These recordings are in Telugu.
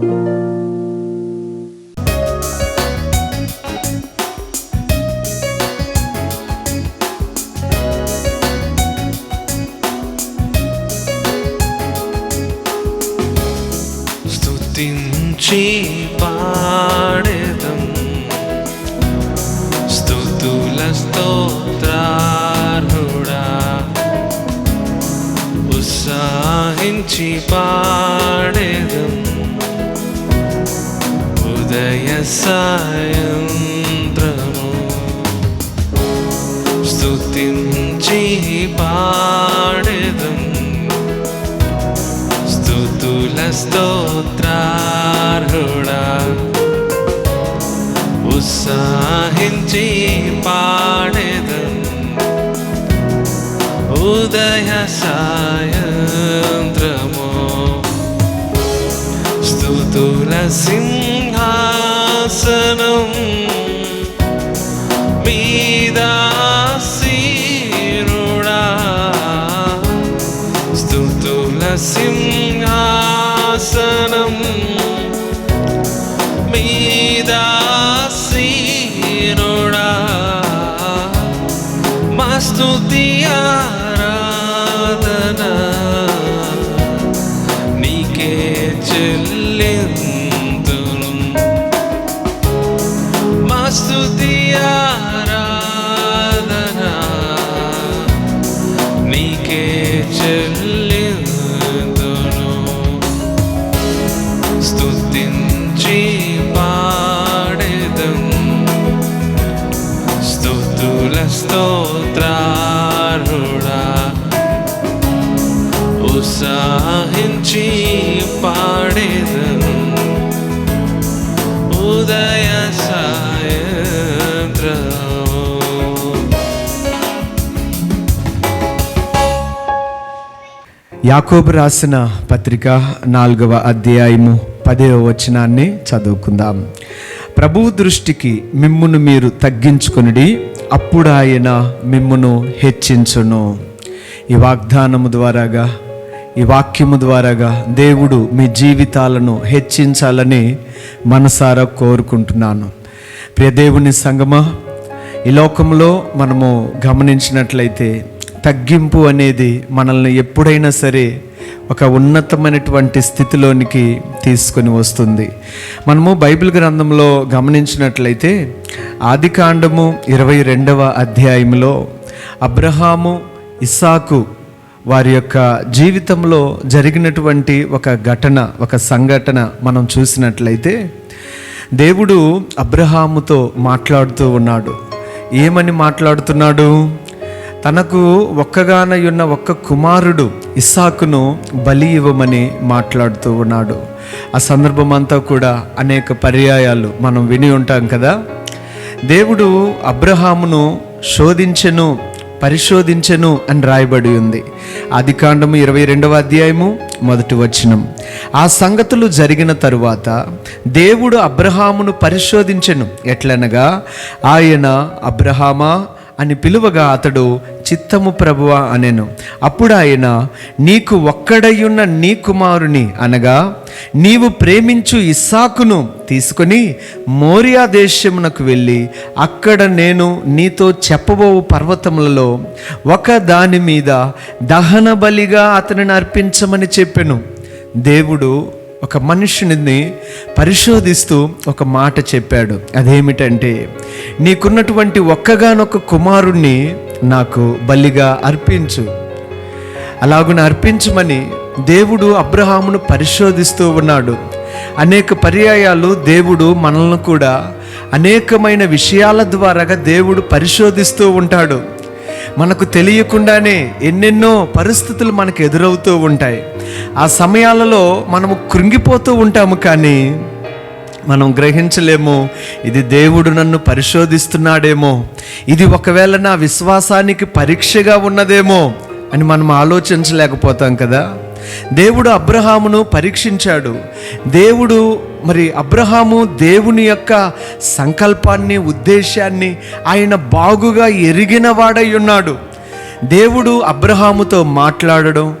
Música സ്തുതിഞ്ചി പാടും. സ്തുതുല സ്തോത്രാർഹുട ഉത്സാഹിഞ്ചി പാടും. ഉദയ സായന്ത്രമോ. സ്തുതുല സിംഹ సింహాసనం మీదాసీనుడా మా స్తుతి స్తోత్రారుడా. ఉత్సాహించి పాడెదం ఉదయ సాయంత్ర. యాకోబు రాసిన పత్రిక నాలుగవ అధ్యాయము పదవ వచనాన్ని చదువుకుందాం. ప్రభువు దృష్టికి మిమ్మును మీరు తగ్గించుకొనిడి. అప్పుడు ఆయన మిమ్మును హెచ్చించును. ఈ వాగ్దానము ద్వారాగా ఈ వాక్యము ద్వారాగా దేవుడు మీ జీవితాలను హెచ్చించాలని మనసారా కోరుకుంటున్నాను. ప్రియ దేవుని సంగమా ఈ లోకంలో మనము గమనించినట్లయితే తగ్గింపు అనేది మనల్ని ఎప్పుడైనా సరే ఒక ఉన్నతమైనటువంటి స్థితిలోనికి తీసుకొని వస్తుంది. మనము బైబిల్ గ్రంథంలో గమనించినట్లయితే ఆది కాండము ఇరవై రెండవ అధ్యాయంలో అబ్రహాము ఇస్సాకు వారి యొక్క జీవితంలో జరిగినటువంటి ఒక ఘటన ఒక సంఘటన మనం చూసినట్లయితే దేవుడు అబ్రహాముతో మాట్లాడుతూ ఉన్నాడు. ఏమని మాట్లాడుతున్నాడు? తనకు ఒక్కగానయున్న ఒక్క కుమారుడు ఇస్సాకును బలి ఇవ్వమని మాట్లాడుతూ ఉన్నాడు. ఆ సందర్భం అంతా కూడా అనేక పర్యాయాలు మనం విని ఉంటాం కదా. దేవుడు అబ్రహామును శోధించెను పరిశోధించెను అని రాయబడి ఉంది. ఆది కాండము ఇరవై రెండవ అధ్యాయము మొదటి వచనం. ఆ సంగతులు జరిగిన తరువాత దేవుడు అబ్రహామును పరిశోధించెను. ఎట్లనగా ఆయన అబ్రహామా అని పిలువగా అతడు చిత్తము ప్రభువ అనెను. అప్పుడు ఆయన నీకు ఒక్కడయ్యున్న నీ కుమారుని అనగా నీవు ప్రేమించు ఇస్సాకును తీసుకొని మోరియా దేశమునకు వెళ్ళి అక్కడ నేను నీతో చెప్పబో పర్వతములలో ఒక దాని మీద దహన బలిగా అతనిని అర్పించమని చెప్పెను. దేవుడు ఒక మనుషుని పరిశోధిస్తూ ఒక మాట చెప్పాడు. అదేమిటంటే నీకున్నటువంటి ఒక్కగానొక్క కుమారుణ్ణి నాకు బలిగా అర్పించు. అలాగున అర్పించమని దేవుడు అబ్రహామును పరిశోధిస్తూ ఉన్నాడు. అనేక పర్యాయాలు దేవుడు మనల్ని కూడా అనేకమైన విషయాల ద్వారాగా దేవుడు పరిశోధిస్తూ ఉంటాడు. మనకు తెలియకుండానే ఎన్నెన్నో పరిస్థితులు మనకు ఎదురవుతూ ఉంటాయి. ఆ సమయాలలో మనము కృంగిపోతూ ఉంటాము కానీ మనం గ్రహించలేము ఇది దేవుడు నన్ను పరిశోధిస్తున్నాడేమో ఇది ఒకవేళ నా విశ్వాసానికి పరీక్షగా ఉన్నదేమో అని మనం ఆలోచించలేకపోతాం కదా? దేవుడు అబ్రహామును పరీక్షించాడు. దేవుడు మరి అబ్రహాము దేవుని యొక్క సంకల్పాన్ని ఉద్దేశాన్ని ఆయన బాగుగా ఎరిగిన వాడై ఉన్నాడు. దేవుడు అబ్రహాముతో మాట్లాడడం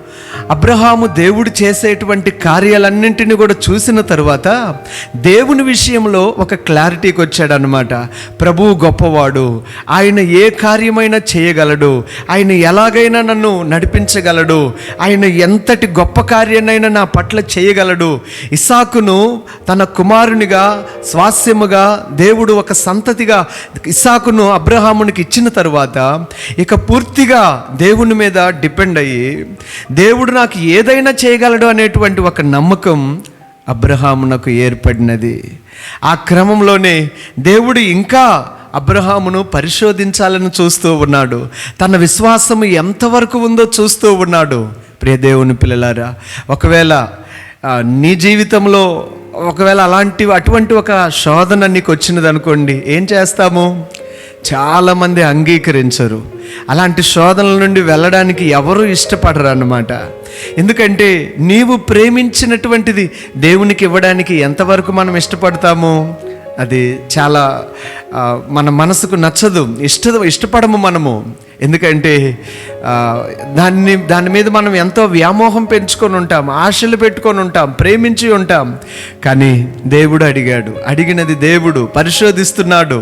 అబ్రహాము దేవుడు చేసేటువంటి కార్యాలన్నింటినీ కూడా చూసిన తర్వాత దేవుని విషయంలో ఒక క్లారిటీకి వచ్చాడనమాట ప్రభువు గొప్పవాడు ఆయన ఏ కార్యమైనా చేయగలడు ఆయన ఎలాగైనా నన్ను నడిపించగలడు ఆయన ఎంతటి గొప్ప కార్యాన్నైనా నా పట్ల చేయగలడు. ఇసాకును తన కుమారునిగా స్వాస్యముగా దేవుడు ఒక సంతతిగా ఇసాకును అబ్రహామునికి ఇచ్చిన తరువాత ఇక పూర్తిగా దేవుని మీద డిపెండ్ అయ్యి దేవుడు నాకు ఏదైనా చేయగలడు అనేటువంటి ఒక నమ్మకం అబ్రహామునకు ఏర్పడినది. ఆ క్రమంలోనే దేవుడు ఇంకా అబ్రహామును పరిశోధించాలని చూస్తూ ఉన్నాడు. తన విశ్వాసము ఎంతవరకు ఉందో చూస్తూ ఉన్నాడు. ప్రియ దేవుని పిల్లలారా ఒకవేళ నీ జీవితంలో ఒకవేళ అలాంటి అటువంటి ఒక శోధన నీకు వచ్చినది అనుకోండి ఏం చేస్తాము? చాలామంది అంగీకరించరు. అలాంటి శోధనల నుండి వెళ్ళడానికి ఎవరు ఇష్టపడరు అన్నమాట. ఎందుకంటే నీవు ప్రేమించినటువంటిది దేవునికి ఇవ్వడానికి ఎంతవరకు మనం ఇష్టపడతాము? అది చాలా మన మనసుకు నచ్చదు. ఇష్ట ఇష్టపడము మనము. ఎందుకంటే దాన్ని దాని మీద మనం ఎంతో వ్యామోహం పెంచుకొని ఉంటాం ఆశలు పెట్టుకొని ఉంటాం ప్రేమించి ఉంటాం. కానీ దేవుడు అడిగాడు అడిగినది దేవుడు పరిశోధిస్తున్నాడు.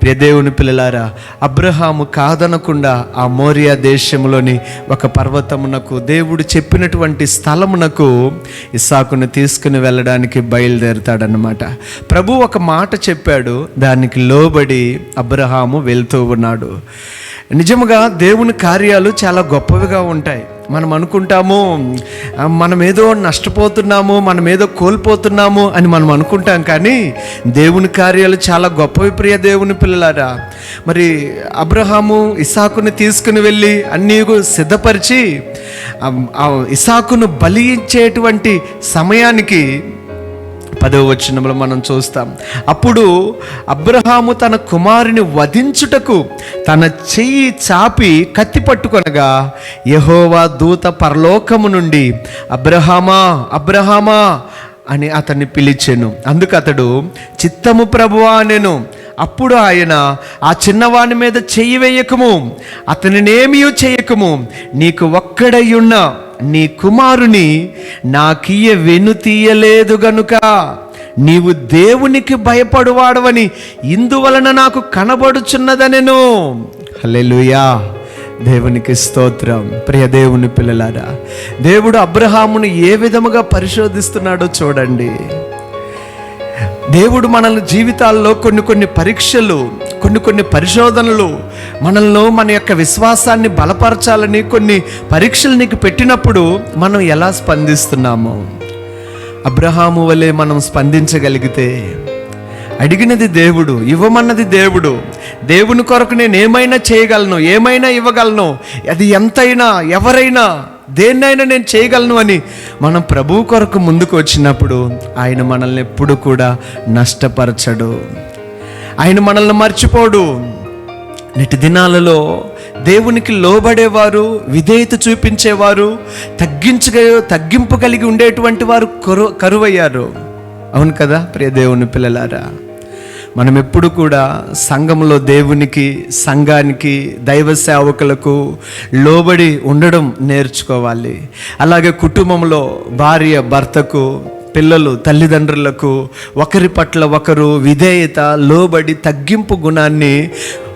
ప్రియ దేవుని పిల్లలారా అబ్రహాము కాదనకుండా ఆ మోరియా దేశంలోని ఒక పర్వతమునకు దేవుడు చెప్పినటువంటి స్థలమునకు ఇసాకును తీసుకుని వెళ్ళడానికి బయలుదేరుతాడనమాట ప్రభు ఒక మాట చెప్పాడు దానికి లోబడి అబ్రహాము వెళ్తూ ఉన్నాడు. నిజముగా దేవుని కార్యాలు చాలా గొప్పవిగా ఉంటాయి. మనం అనుకుంటాము మనం ఏదో నష్టపోతున్నాము మనం ఏదో కోల్పోతున్నాము అని మనం అనుకుంటాం కానీ దేవుని కార్యాలు చాలా గొప్పవి ప్రియ దేవుని పిల్లలారా. మరి అబ్రహాము ఇసాకుని తీసుకుని వెళ్ళి అన్నీ సిద్ధపరిచి ఇసాకును బలి ఇచ్చేటువంటి సమయానికి పదవ వచనంలో మనం చూస్తాం. అప్పుడు అబ్రహాము తన కుమారుని వధించుటకు తన చెయ్యి చాపి కత్తి పట్టుకొనగా యహోవా దూత పరలోకము నుండి అబ్రహామా అబ్రహామా అని అతన్ని పిలిచాను. అందుకు అతడు చిత్తము ప్రభువా నేను అప్పుడు ఆయన ఆ చిన్నవాని మీద చెయ్యి వేయకము. అతనినేమీ చేయకము నీకు ఒక్కడై ఉన్నా. నీ కుమారుని నాకీయ వెను తీయలేదు గనుక నీవు దేవునికి భయపడువాడవని ఇందువలన నాకు కనబడుచున్నదనెను. హలెలుయా దేవునికి స్తోత్రం. ప్రియ దేవుని పిల్లలారా దేవుడు అబ్రహామును ఏ విధముగా పరిశోధిస్తున్నాడో చూడండి. దేవుడు మనల్ని జీవితాల్లో కొన్ని కొన్ని పరీక్షలు కొన్ని కొన్ని పరిశోధనలు మనల్ని మన యొక్క విశ్వాసాన్ని బలపరచాలని కొన్ని పరీక్షలు నీకు పెట్టినప్పుడు మనం ఎలా స్పందిస్తున్నాము? అబ్రహాము వలె మనం స్పందించగలిగితే అడిగినది దేవుడు ఇవ్వమన్నది దేవుడు. దేవుని కొరకు నేను ఏమైనా చేయగలను ఏమైనా ఇవ్వగలను అది ఎంతైనా ఎవరైనా దేన్నైనా నేను చేయగలను అని మనం ప్రభువు కొరకు ముందుకు వచ్చినప్పుడు ఆయన మనల్ని ఎప్పుడు కూడా నష్టపరచడు. ఆయన మనల్ని మర్చిపోడు. నేటి దినాలలో దేవునికి లోబడేవారు విధేయత చూపించేవారు తగ్గించగ తగ్గింపు కలిగి ఉండేటువంటి వారు కరు కరువయ్యారు. అవును కదా ప్రియ దేవుని పిల్లలారా? మనం ఎప్పుడు కూడా సంఘంలో దేవునికి సంఘానికి దైవ సేవకులకు లోబడి ఉండడం నేర్చుకోవాలి. అలాగే కుటుంబంలో భార్య భర్తకు పిల్లలు తల్లిదండ్రులకు ఒకరి పట్ల ఒకరు విధేయత లోబడి తగ్గింపు గుణాన్ని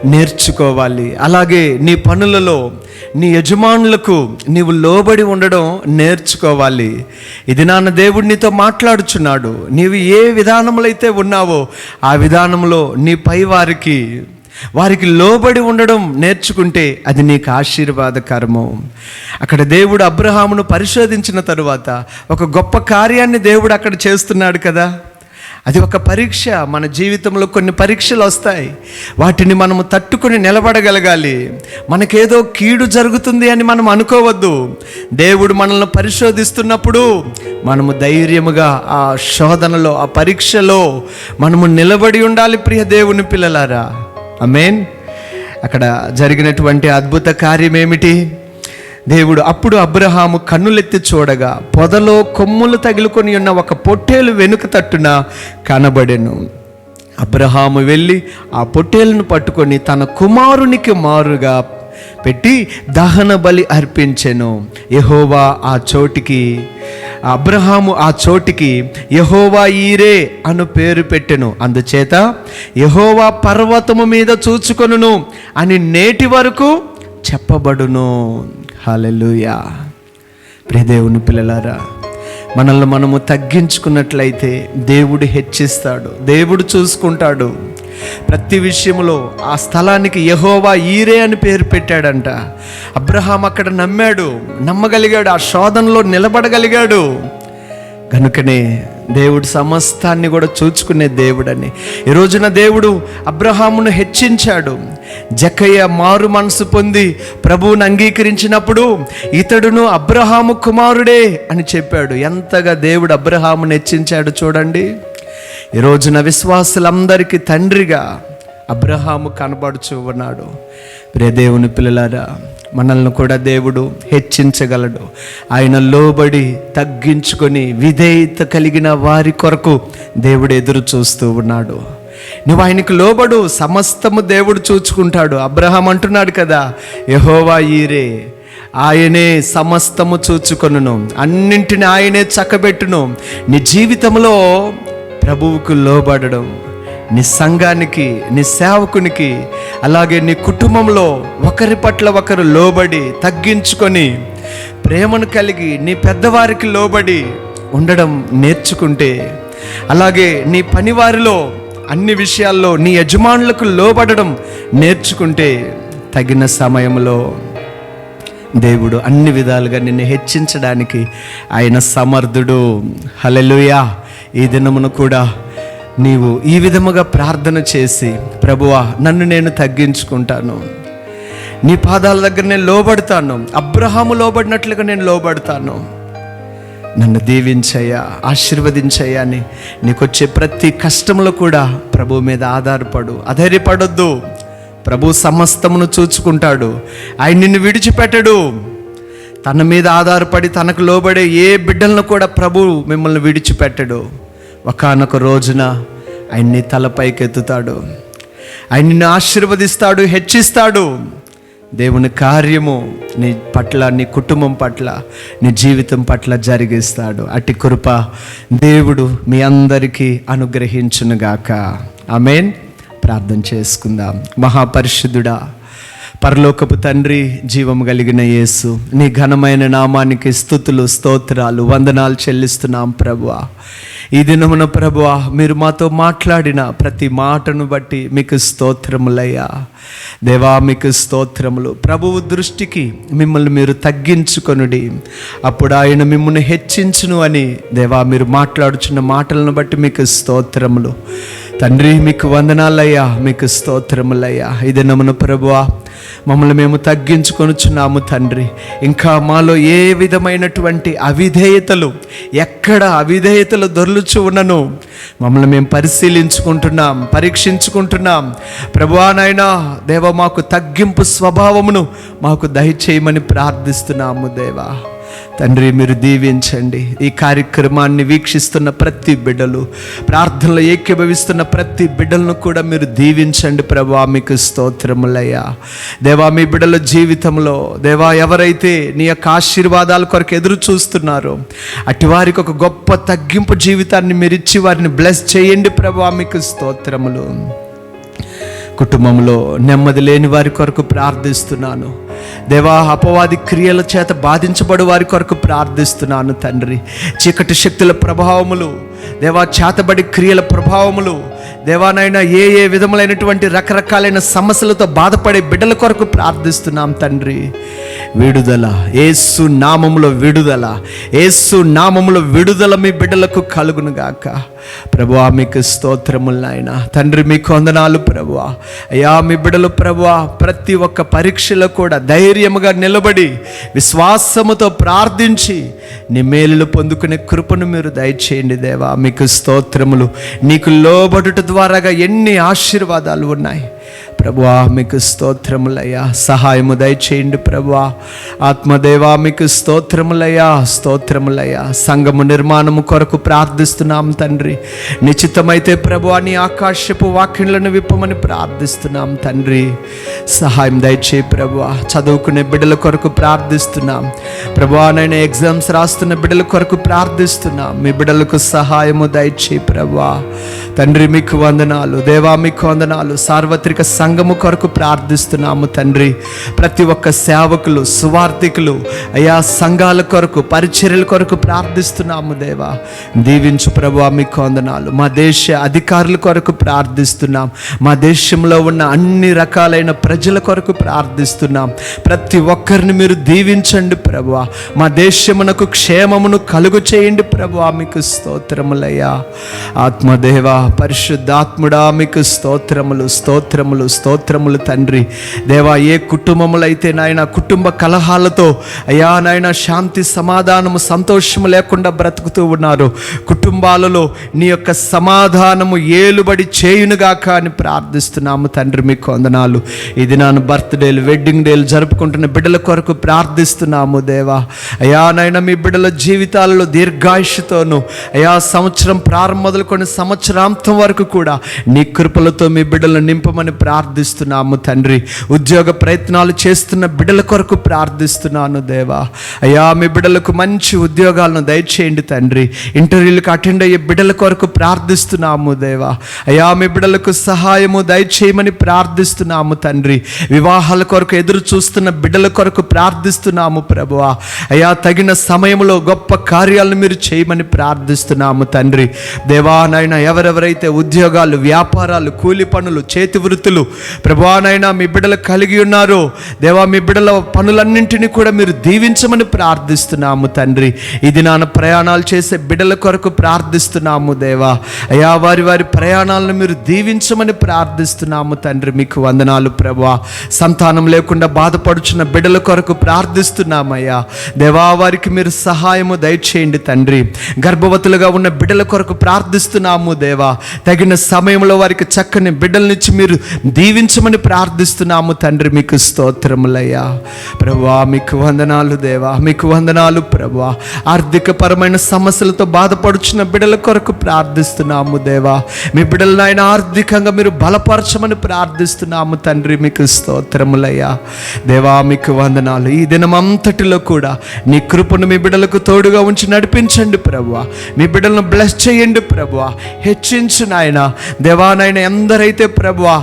నేర్చుకోవాలి. అలాగే నీ పనులలో నీ యజమానులకు నీవు లోబడి ఉండడం నేర్చుకోవాలి. ఇది నాన్న దేవుడు నీతో మాట్లాడుచున్నాడు. నీవు ఏ విధానంలో అయితే ఉన్నావో ఆ విధానంలో నీ పై వారికి వారికి లోబడి ఉండడం నేర్చుకుంటే అది నీకు ఆశీర్వాదకరము. అక్కడ దేవుడు అబ్రహామును పరిశోధించిన తరువాత ఒక గొప్ప కార్యాన్ని దేవుడు అక్కడ చేస్తున్నాడు కదా. అది ఒక పరీక్ష. మన జీవితంలో కొన్ని పరీక్షలు వస్తాయి. వాటిని మనము తట్టుకొని నిలబడగలగాలి. మనకేదో కీడు జరుగుతుంది అని మనం అనుకోవద్దు. దేవుడు మనల్ని పరిశోధిస్తున్నప్పుడు మనము ధైర్యముగా ఆ శోధనలో ఆ పరీక్షలో మనము నిలబడి ఉండాలి ప్రియ దేవుని పిల్లలారా. అమేన్ అక్కడ జరిగినటువంటి అద్భుత కార్యం ఏమిటి దేవుడు అప్పుడు అబ్రహాము కన్నులెత్తి చూడగా పొదలో కొమ్ములు తగులుకొని ఉన్న ఒక పొట్టేలు వెనుక తట్టున కనబడెను. అబ్రహాము వెళ్ళి ఆ పొట్టేలను పట్టుకొని తన కుమారునికి మారుగా పెట్టి దహన బలి అర్పించెను. యహోవా ఆ చోటికి అబ్రహాము ఆ చోటికి యహోవా ఈరే అను పేరు పెట్టెను. అందుచేత యహోవా పర్వతము మీద చూచుకొనును అని నేటి వరకు చెప్పబడును. హాలెలుయా ప్రియదేవుని పిల్లలారా మనల్ని మనము తగ్గించుకున్నట్లయితే దేవుడు హెచ్చిస్తాడు దేవుడు చూసుకుంటాడు. ప్రతి విషయంలో ఆ స్థలానికి యహోవా ఈరే అని పేరు పెట్టాడంట. అబ్రహాం అక్కడ నమ్మాడు నమ్మగలిగాడు ఆ శోధనలో నిలబడగలిగాడు. కనుకనే దేవుడు సమస్తాన్ని కూడా చూచుకునే దేవుడని. ఈ రోజున దేవుడు అబ్రహామును హెచ్చించాడు. జకయ్య మారు మనసు పొంది ప్రభువును అంగీకరించినప్పుడు ఇతడును అబ్రహాము కుమారుడే అని చెప్పాడు. ఎంతగా దేవుడు అబ్రహామును హెచ్చించాడు చూడండి. ఈ రోజున విశ్వాసులందరికీ తండ్రిగా అబ్రహాము కనబడుచు ఉన్నాడు. ప్రియ దేవుని పిల్లలారా మనల్ని కూడా దేవుడు హెచ్చించగలడు. ఆయన లోబడి తగ్గించుకొని విధేయత కలిగిన వారి కొరకు దేవుడు ఎదురు చూస్తూ ఉన్నాడు. నువ్వు ఆయనకు లోబడు సమస్తము దేవుడు చూచుకుంటాడు. అబ్రహాం అంటున్నాడు కదా యహోవా ఈరే ఆయనే సమస్తము చూచుకొనును. అన్నింటిని ఆయనే చక్కబెట్టును. నీ జీవితంలో ప్రభువుకు లోబడడం నీ సంఘానికి నీ సేవకునికి అలాగే నీ కుటుంబంలో ఒకరి పట్ల ఒకరు లోబడి తగ్గించుకొని ప్రేమను కలిగి నీ పెద్దవారికి లోబడి ఉండడం నేర్చుకుంటే అలాగే నీ పనివారిలో అన్ని విషయాల్లో నీ యజమానులకు లోబడడం నేర్చుకుంటే తగిన సమయంలో దేవుడు అన్ని విధాలుగా నిన్ను హెచ్చించడానికి ఆయన సమర్థుడు. హలలుయా ఈ దినమును కూడా నీవు ఈ విధముగా ప్రార్థన చేసి ప్రభువా నన్ను నేను తగ్గించుకుంటాను. నీ పాదాల దగ్గర నేను లోబడతాను. అబ్రహాము లోబడినట్లుగా నేను లోబడతాను. నన్ను దీవించయ్యా ఆశీర్వదించయ్యా అని నీకొచ్చే ప్రతి కష్టంలో కూడా ప్రభు మీద ఆధారపడు. అధైర్యపడొద్దు. ప్రభు సమస్తమును చూచుకుంటాడు. ఆయన నిన్ను విడిచిపెట్టడు. తన మీద ఆధారపడి తనకు లోబడే ఏ బిడ్డలను కూడా ప్రభు మిమ్మల్ని విడిచిపెట్టడు. ఒకానొక రోజున ఆయన్ని తలపైకి ఎత్తుతాడు ఆయన ఆశీర్వదిస్తాడు హెచ్చిస్తాడు. దేవుని కార్యము నీ పట్ల నీ కుటుంబం పట్ల నీ జీవితం పట్ల జరిగిస్తాడు. అట్టి కృప దేవుడు మీ అందరికీ అనుగ్రహించునుగాక. ఆమెన్. ప్రార్థన చేసుకుందాం. మహాపరిశుద్ధుడా పరలోకపు తండ్రి జీవం కలిగిన యేసు నీ ఘనమైన నామానికి స్థుతులు స్తోత్రాలు వందనాలు చెల్లిస్తున్నాం ప్రభువా. ఈ దినమున ప్రభువా మీరు మాతో మాట్లాడిన ప్రతి మాటను బట్టి మీకు స్తోత్రములయ్యా. దేవా మీకు స్తోత్రములు. ప్రభువు దృష్టికి మిమ్మల్ని మీరు తగ్గించుకొనుడి. అప్పుడు ఆయన మిమ్మల్ని హెచ్చించును అని దేవా మీరు మాట్లాడుచున్న మాటలను బట్టి మీకు స్తోత్రములు. తండ్రి మీకు వందనాలయ్యా మీకు స్తోత్రములయ్యా. ఇది నమ్మను ప్రభువా మమ్మల్ని మేము తగ్గించుకొనుచున్నాము తండ్రి. ఇంకా మాలో ఏ విధమైనటువంటి అవిధేయతలు ఎక్కడ అవిధేయతలు దొర్లుచు ఉన్నను మమ్మల్ని మేము పరిశీలించుకుంటున్నాం పరీక్షించుకుంటున్నాం. ప్రభువా నాయనా దేవ మాకు తగ్గింపు స్వభావమును మాకు దయచేయమని ప్రార్థిస్తున్నాము దేవా. తండ్రి మీరు దీవించండి. ఈ కార్యక్రమాన్ని వీక్షిస్తున్న ప్రతి బిడ్డలు ప్రార్థనలో ఏకీభవిస్తున్న ప్రతి బిడ్డలను కూడా మీరు దీవించండి ప్రభా మీకు స్తోత్రములయ్యా. దేవా మీ బిడ్డల జీవితంలో దేవా ఎవరైతే నీ యొక్క ఆశీర్వాదాల కొరకు ఎదురు చూస్తున్నారో అటువారికి ఒక గొప్ప తగ్గింపు జీవితాన్ని మీరు ఇచ్చి వారిని బ్లెస్ చేయండి ప్రభా మీకు స్తోత్రములు. కుటుంబంలో నెమ్మది లేని వారి కొరకు ప్రార్థిస్తున్నాను. దేవా అపవాది క్రియల చేత బాధించబడు వారి కొరకు ప్రార్థిస్తున్నాను తండ్రి. చీకటి శక్తుల ప్రభావములు దేవా చేతబడి క్రియల ప్రభావములు దేవానైనా ఏ ఏ విధములైనటువంటి రకరకాలైన సమస్యలతో బాధపడే బిడ్డల కొరకు ప్రార్థిస్తున్నాం తండ్రి. విడుదల. ఏసు నామములో విడుదల. ఏసు నామములో విడుదల మీ బిడ్డలకు కలుగును గాక. ప్రభువా మీకు స్తోత్రములు నాయన. తండ్రి మీకు వందనాలు ప్రభువా. అయ్యా మీ బిడ్డలు ప్రభువా ప్రతి ఒక్క పరీక్షలో కూడా ధైర్యముగా నిలబడి విశ్వాసముతో ప్రార్థించి నీ మేలులు పొందుకునే కృపను మీరు దయచేయండి దేవా. మీకు స్తోత్రములు. నీకు లోబడుట ద్వారాగా ఎన్ని ఆశీర్వాదాలు ఉన్నాయి. ప్రభువా మీకు స్తోత్రములయ్యా. సహాయము దయచేయండి ప్రభువా. ఆత్మదేవా మీకు స్తోత్రములయ్యా. స్తోత్రములయ్యా. సంఘము నిర్మాణము కొరకు ప్రార్థిస్తున్నాం తండ్రి. నిశ్చితమైతే ప్రభువా నీ ఆకాశపు వాక్యలను విప్పమని ప్రార్థిస్తున్నాం తండ్రి. సహాయం దయచేయి ప్రభువా. చదువుకునే బిడ్డల కొరకు ప్రార్థిస్తున్నాం. ప్రభువా నేను ఎగ్జామ్స్ రాస్తున్న బిడ్డల కొరకు ప్రార్థిస్తున్నాం. మీ బిడ్డలకు సహాయము దయచేయి ప్రభువా. తండ్రి మీకు వందనాలు. దేవా మీకు వందనాలు. సార్వత్రిక సంఘము కొరకు ప్రార్థిస్తున్నాము తండ్రి. ప్రతి ఒక్క సేవకులు సువార్థికులు అయా సంఘాల కొరకు పరిచర్యల కొరకు ప్రార్థిస్తున్నాము దేవా. దీవించు ప్రభు మీకు వందనాలు. మా దేశ అధికారుల కొరకు ప్రార్థిస్తున్నాం. మా దేశంలో ఉన్న అన్ని రకాలైన ప్రజల కొరకు ప్రార్థిస్తున్నాం. ప్రతి ఒక్కరిని మీరు దీవించండి ప్రభు. మా దేశమునకు క్షేమమును కలుగు చేయండి ప్రభు మీకు స్తోత్రములయ్యా. ఆత్మదేవా పరిశుద్ధాత్ముడా మీకు స్తోత్రములు స్తోత్రములు స్తోత్రములు తండ్రి. దేవా ఏ కుటుంబములు అయితే నాయన కుటుంబ కలహాలతో అయ్యా నాయన శాంతి సమాధానము సంతోషము లేకుండా బ్రతుకుతూ ఉన్నారు. కుటుంబాలలో నీ యొక్క సమాధానము ఏలుబడి చేయునుగాక అని ప్రార్థిస్తున్నాము తండ్రి మీకు వందనాలు. ఇది నాను బర్త్డేలు వెడ్డింగ్ డేలు జరుపుకుంటున్న బిడ్డల కొరకు ప్రార్థిస్తున్నాము దేవా. అయా నాయన మీ బిడ్డల జీవితాలలో దీర్ఘాయుషుతోను అయా సంవత్సరం ప్రారంభం మొదలుకొని సంవత్సరాంతం వరకు కూడా నీ కృపలతో మీ బిడ్డలను నింపమని ప్రార్థిస్తున్నాము తండ్రి. ఉద్యోగ ప్రయత్నాలు చేస్తున్న బిడ్డల కొరకు ప్రార్థిస్తున్నాను దేవా. అయ్యా మీ బిడ్డలకు మంచి ఉద్యోగాలను దయచేయండి తండ్రి. ఇంటర్వ్యూలకు అటెండ్ అయ్యే బిడ్డల కొరకు ప్రార్థిస్తున్నాము దేవా. అయ్యా మీ బిడ్డలకు సహాయము దయచేయమని ప్రార్థిస్తున్నాము తండ్రి. వివాహాల కొరకు ఎదురు చూస్తున్న బిడ్డల కొరకు ప్రార్థిస్తున్నాము ప్రభువా. అయ్యా తగిన సమయంలో గొప్ప కార్యాలను మీరు చేయమని ప్రార్థిస్తున్నాము తండ్రి. దేవా నాయన ఎవరెవరైతే ఉద్యోగాలు వ్యాపారాలు కూలి పనులు చేతి వృత్తులు ప్రభానైనా మీ బిడ్డలు కలిగి ఉన్నారు. దేవా మీ బిడ్డల పనులన్నింటినీ కూడా మీరు దీవించమని ప్రార్థిస్తున్నాము తండ్రి. ఇది నాన్న ప్రయాణాలు చేసే బిడ్డల కొరకు ప్రార్థిస్తున్నాము దేవా. అయా వారి వారి ప్రయాణాలను మీరు దీవించమని ప్రార్థిస్తున్నాము తండ్రి. మీకు వందనాలు ప్రభా సంతానం లేకుండా బాధపడుచున్న బిడ్డల కొరకు ప్రార్థిస్తున్నామయ్యా. దేవా వారికి మీరు సహాయము దయచేయండి తండ్రి. గర్భవతులుగా ఉన్న బిడ్డల కొరకు ప్రార్థిస్తున్నాము దేవా. తగిన సమయంలో వారికి చక్కని బిడ్డలనిచ్చి మీరు దీవించమని ప్రార్థిస్తున్నాము తండ్రి మీకు స్తోత్రములయ్యా. ప్రభా మీకు వందనాలు దేవా మీకు వందనాలు ప్రభా. ఆర్థిక పరమైన సమస్యలతో బాధపడుచున్న బిడ్డల కొరకు ప్రార్థిస్తున్నాము దేవా. మీ బిడ్డలను ఆయన ఆర్థికంగా మీరు బలపరచమని ప్రార్థిస్తున్నాము తండ్రి మీకు స్తోత్రములయ్యా. దేవా మీకు వందనాలు. ఈ దినమంతటిలో కూడా నీ కృపను మీ బిడ్డలకు తోడుగా ఉంచి నడిపించండి ప్రభువా మీ బిడ్డలను బ్లెస్ చేయండి ప్రభువా హెచ్చించు నాయన. దేవా నాయన ఎందరైతే ప్రభువా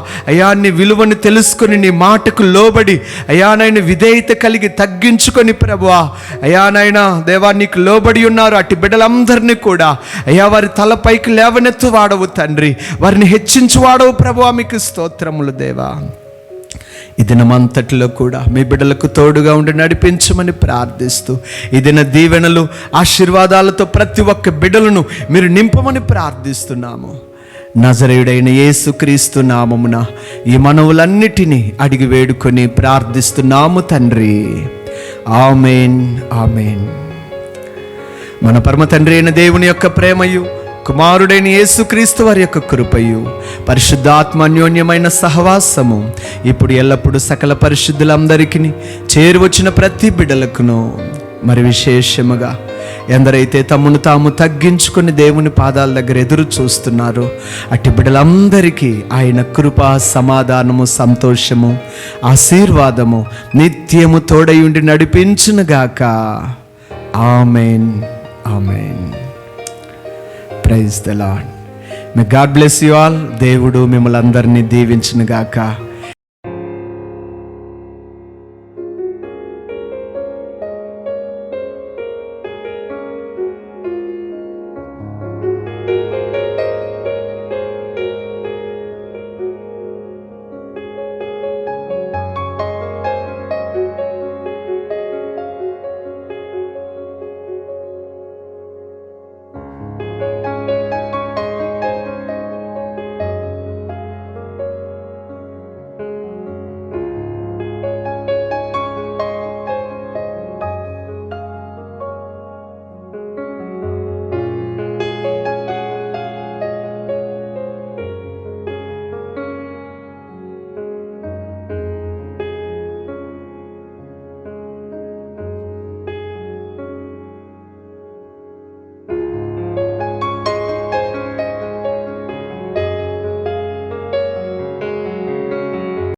అయా నీ విలువను తెలుసుకొని నీ మాటకు లోబడి అయా నాయన విధేయత కలిగి తగ్గించుకొని ప్రభువా. అయా నాయన దేవా నీకు లోబడి ఉన్నారు అట్టి బిడ్డలందరినీ కూడా. అయా వారి తలపైకి లేవనెత్తు వాడవు తండ్రి. వారిని హెచ్చించు వాడవు ప్రభువా మీకు స్తోత్రములు దేవా. ఈ దినమంతటిలో కూడా మీ బిడ్డలకు తోడుగా ఉండి నడిపించమని ప్రార్థిస్తూ ఈ దిన దీవెనలు ఆశీర్వాదాలతో ప్రతి ఒక్క బిడ్డలను మీరు నింపమని ప్రార్థిస్తున్నాము. నజరేయుడైన యేసుక్రీస్తు నామమున ఈ మనవులన్నిటినీ అడిగి వేడుకొని ప్రార్థిస్తున్నాము తండ్రి. Amen amen. మన పరమ తండ్రి అయిన దేవుని యొక్క ప్రేమయు కుమారుడైన యేసుక్రీస్తు వారి యొక్క కృపయు పరిశుద్ధాత్మ అన్యోన్యమైన సహవాసము ఇప్పుడు ఎల్లప్పుడూ సకల పరిశుద్ధులందరికీ చేరువచ్చిన ప్రతి బిడ్డలకును మరి విశేషముగా ఎందరైతే తమను తాము తగ్గించుకొని దేవుని పాదాల దగ్గర ఎదురు చూస్తున్నారో అట్టి బిడ్డలందరికీ ఆయన కృప సమాధానము సంతోషము ఆశీర్వాదము నిత్యము తోడయుండి నడిపించునుగాక. Amen. Amen. Praise the lord may God bless you all దేవుడు మిమ్మల్ని అందరినీ దీవించునుగాక.